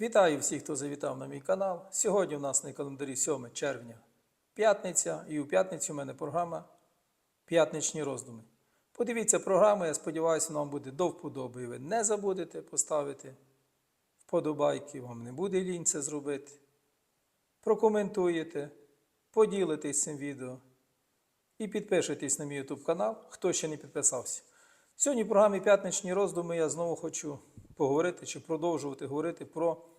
Вітаю всіх, хто завітав на мій канал. Сьогодні у нас на календарі 7 червня, п'ятниця, і у п'ятницю у мене програма П'ятничні роздуми. Подивіться програму, я сподіваюся, вам буде до вподоби. І ви не забудете поставити вподобайки, вам не буде лінь це зробити. Прокоментуєте, поділитесь цим відео і підпишитесь на мій YouTube канал, хто ще не підписався. Сьогодні в програмі П'ятничні роздуми я знову хочу поговорити чи продовжувати говорити про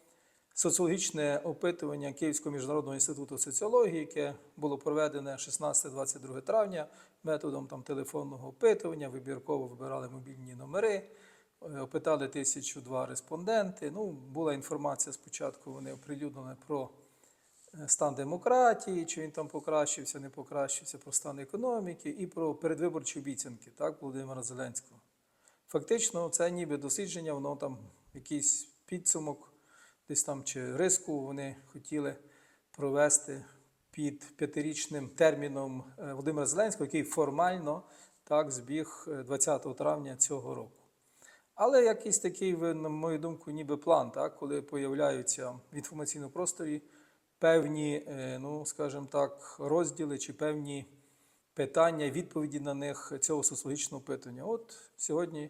соціологічне опитування Київського міжнародного інституту соціології, яке було проведене 16-22 травня методом там, телефонного опитування, вибірково вибирали мобільні номери, е, опитали тисячу два респонденти. Ну, була інформація спочатку, вони оприлюднили про е, стан демократії, чи він там покращився, не покращився, про стан економіки і про передвиборчі обіцянки так, Володимира Зеленського. Фактично, це ніби дослідження, воно там якийсь підсумок, десь там чи риску вони хотіли провести під п'ятирічним терміном е, Володимира Зеленського, який формально так збіг е, 20 травня цього року. Але якийсь такий, на мою думку, ніби план, так, коли появляються в інформаційному просторі певні, е, ну, скажімо так, розділи чи певні питання, відповіді на них цього соціологічного опитування. От сьогодні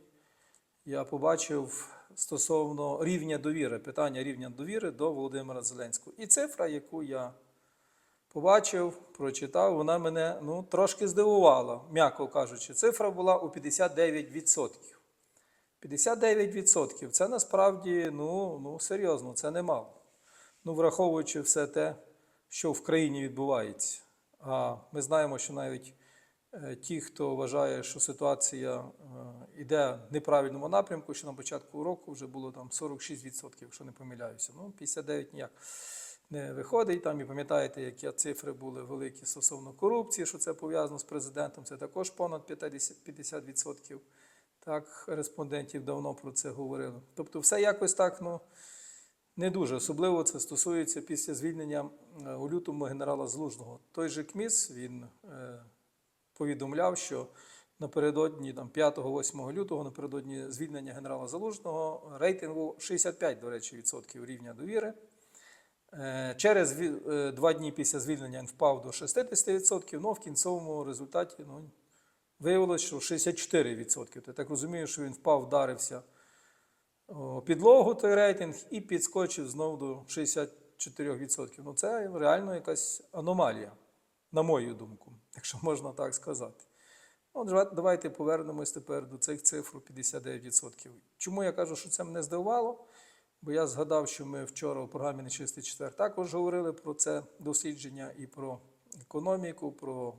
я побачив стосовно рівня довіри, питання рівня довіри до Володимира Зеленського. І цифра, яку я побачив, прочитав, вона мене ну, трошки здивувала, м'яко кажучи. Цифра була у 59%. 59% це насправді ну, ну, серйозно, це немало. Ну, враховуючи все те, що в країні відбувається. А ми знаємо, що навіть ті, хто вважає, що ситуація йде в неправильному напрямку, що на початку року вже було там 46%, якщо не помиляюся. Ну, 59 ніяк не виходить. Там і пам'ятаєте, які цифри були великі стосовно корупції, що це пов'язано з президентом, це також понад 50%. 50%. Так, респондентів давно про це говорили. Тобто, все якось так, ну. Не дуже особливо це стосується після звільнення е, у лютому генерала Злужного. Той же КМІС він е, повідомляв, що напередодні там, 5-8 лютого, напередодні звільнення генерала Залужного, рейтингу 65, до речі, відсотків рівня довіри. Е, Через е, два дні після звільнення він впав до 60%, але в кінцевому результаті ну, виявилось, що 64%. Я так розумію, що він впав, вдарився о, підлогу той рейтинг і підскочив знову до 64%. Ну, це реально якась аномалія, на мою думку, якщо можна так сказати. Ну, давай- давайте повернемось тепер до цих цифр 59%. Чому я кажу, що це мене здивувало? Бо я згадав, що ми вчора у програмі Нечистий четвер також говорили про це дослідження і про економіку, про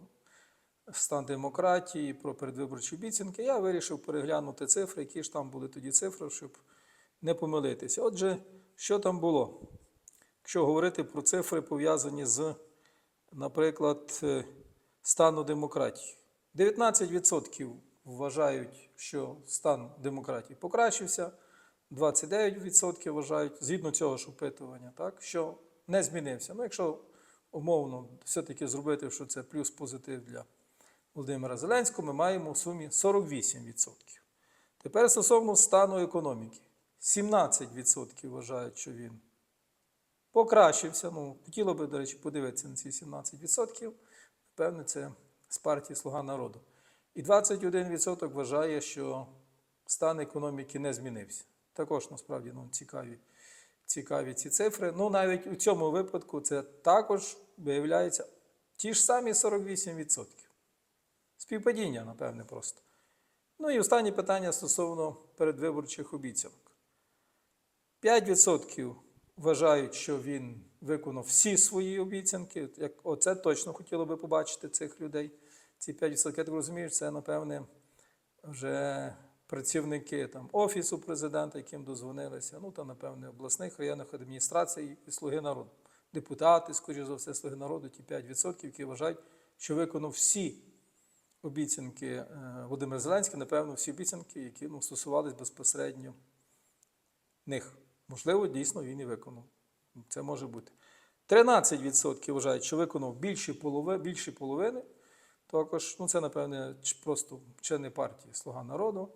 стан демократії, про передвиборчі обіцянки. Я вирішив переглянути цифри, які ж там були тоді цифри, щоб не помилитися. Отже, що там було? Якщо говорити про цифри, пов'язані з, наприклад, стану демократії. 19% вважають, що стан демократії покращився, 29% вважають, згідно цього ж опитування, так, що не змінився. Ну, якщо умовно все-таки зробити, що це плюс позитив для Володимира Зеленського, ми маємо в сумі 48%. Тепер стосовно стану економіки. 17% вважають, що він покращився. Ну, хотіло би, до речі, подивитися на ці 17%. Певне, це з партії Слуга народу. І 21% вважає, що стан економіки не змінився. Також насправді ну, цікаві, цікаві ці цифри. Ну, навіть у цьому випадку це також виявляється ті ж самі 48%. Співпадіння, напевне, просто. Ну і останнє питання стосовно передвиборчих обіцянок. 5% вважають, що він виконав всі свої обіцянки. Як, оце точно хотіло би побачити цих людей. Ці 5%, я так розумію, це, напевне, вже працівники там, Офісу президента, яким дозвонилися, ну та, напевне, обласних районних адміністрацій і Слуги народу. Депутати, скоріш за все, Слуги народу, ті 5%, які вважають, що виконав всі обіцянки е, Володимира Зеленського, напевно, всі обіцянки, які ну, стосувались безпосередньо них. Можливо, дійсно він і виконав. Це може бути. 13% вважають, що виконав більше полови, більше половини. Також, ну це, напевне, просто члени партії Слуга народу.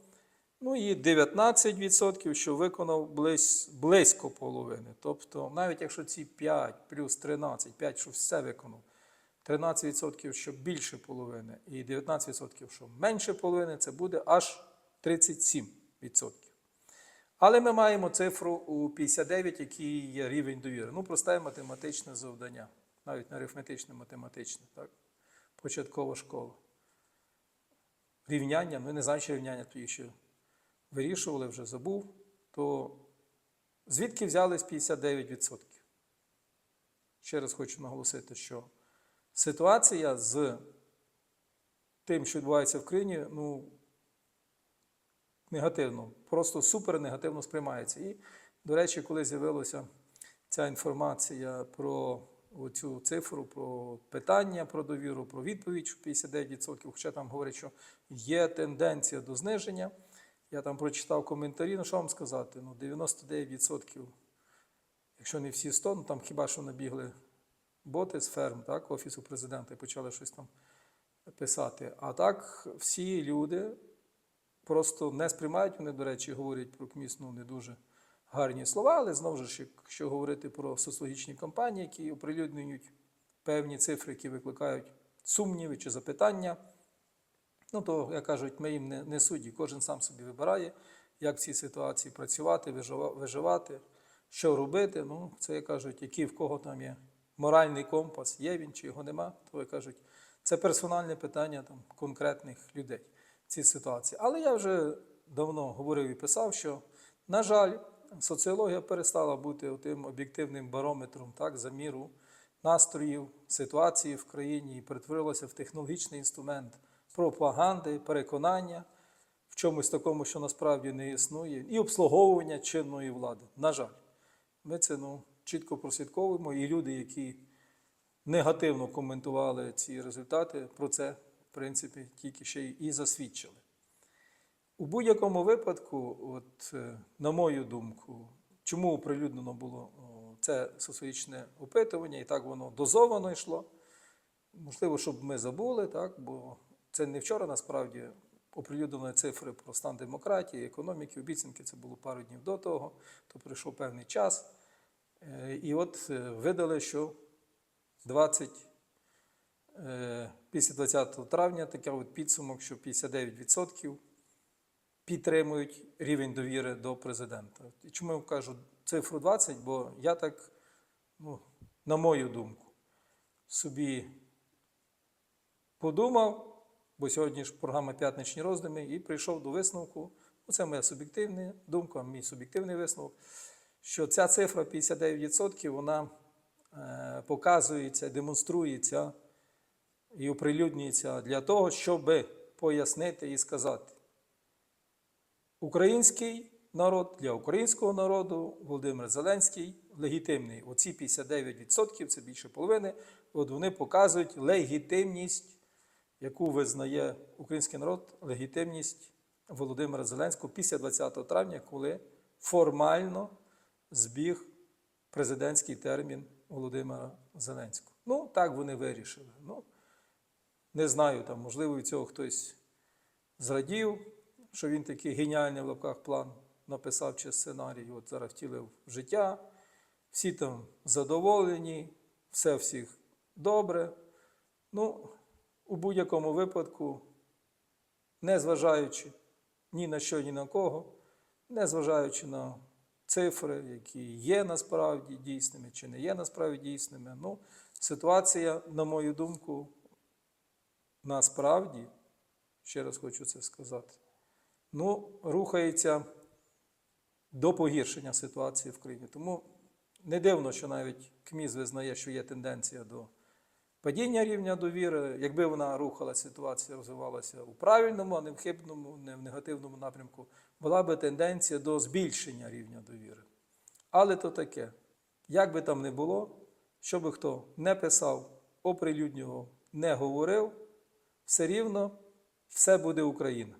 Ну і 19%, що виконав близь, близько половини. Тобто, навіть якщо ці 5 плюс 13, 5, що все виконав, 13%, що більше половини, і 19%, що менше половини, це буде аж 37%. Але ми маємо цифру у 59, який є рівень довіри. Ну, просте математичне завдання, навіть не арифметичне математичне, так? початкова школа. Рівняння, ну не знаю, чи рівняння тоді ще вирішували, вже забув, то звідки взялись 59%? Ще раз хочу наголосити, що ситуація з тим, що відбувається в країні, ну, негативно, просто супер негативно сприймається. І, до речі, коли з'явилася ця інформація про цю цифру, про питання про довіру, про відповідь, що 59%, хоча там говорять, що є тенденція до зниження. Я там прочитав коментарі, ну що вам сказати? Ну, 99%, якщо не всі 100, ну там хіба що набігли боти з ферм, так, Офісу президента і почали щось там писати. А так всі люди просто не сприймають, вони, до речі, говорять про КМІС ну, не дуже гарні слова, але знову ж, якщо говорити про соціологічні кампанії, які оприлюднюють певні цифри, які викликають сумніви чи запитання, ну то, як кажуть, ми їм не, не судді. Кожен сам собі вибирає, як в цій ситуації працювати, виживати, що робити. Ну, це як кажуть, який в кого там є моральний компас, є він чи його нема, то як кажуть, це персональне питання там, конкретних людей в цій ситуації. Але я вже давно говорив і писав, що, на жаль, соціологія перестала бути тим об'єктивним барометром так, заміру настроїв, ситуації в країні і перетворилася в технологічний інструмент пропаганди, переконання в чомусь такому, що насправді не існує, і обслуговування чинної влади. На жаль, ми це ну, чітко прослідковуємо, і люди, які негативно коментували ці результати, про це, принципі, тільки ще й і засвідчили. У будь-якому випадку, от, е, на мою думку, чому оприлюднено було це соціологічне опитування, і так воно дозовано йшло. Можливо, щоб ми забули, так, бо це не вчора насправді оприлюднені цифри про стан демократії, економіки, обіцянки, це було пару днів до того, то пройшов певний час. Е, І от е, видали, що 20, е, після 20 травня такий от підсумок, що 59% підтримують рівень довіри до президента. І чому я кажу цифру 20? Бо я так, ну, на мою думку, собі подумав, бо сьогодні ж програма П'ятничні роздуми, і прийшов до висновку. ну, Це моя суб'єктивна думка, мій суб'єктивний висновок, що ця цифра 59% вона е, показується, демонструється і оприлюднюється для того, щоб пояснити і сказати. Український народ для українського народу, Володимир Зеленський легітимний. Оці 59%, це більше половини, от вони показують легітимність, яку визнає український народ, легітимність Володимира Зеленського після 20 травня, коли формально збіг президентський термін Володимира Зеленського. Ну, так вони вирішили. Ну, не знаю, там, можливо, від цього хтось зрадів, що він такий геніальний в лапках план написав чи сценарій, от зараз втілив в життя. Всі там задоволені, все всіх добре. Ну, у будь-якому випадку, не зважаючи ні на що, ні на кого, не зважаючи на цифри, які є насправді дійсними чи не є насправді дійсними, ну, ситуація, на мою думку, насправді, ще раз хочу це сказати, ну, рухається до погіршення ситуації в країні. Тому не дивно, що навіть КМІС визнає, що є тенденція до падіння рівня довіри. Якби вона рухалася, ситуація розвивалася у правильному, а не в хибному, не в негативному напрямку, була би тенденція до збільшення рівня довіри. Але то таке, як би там не було, що би хто не писав, оприлюднював, не говорив, все рівно все буде Україна.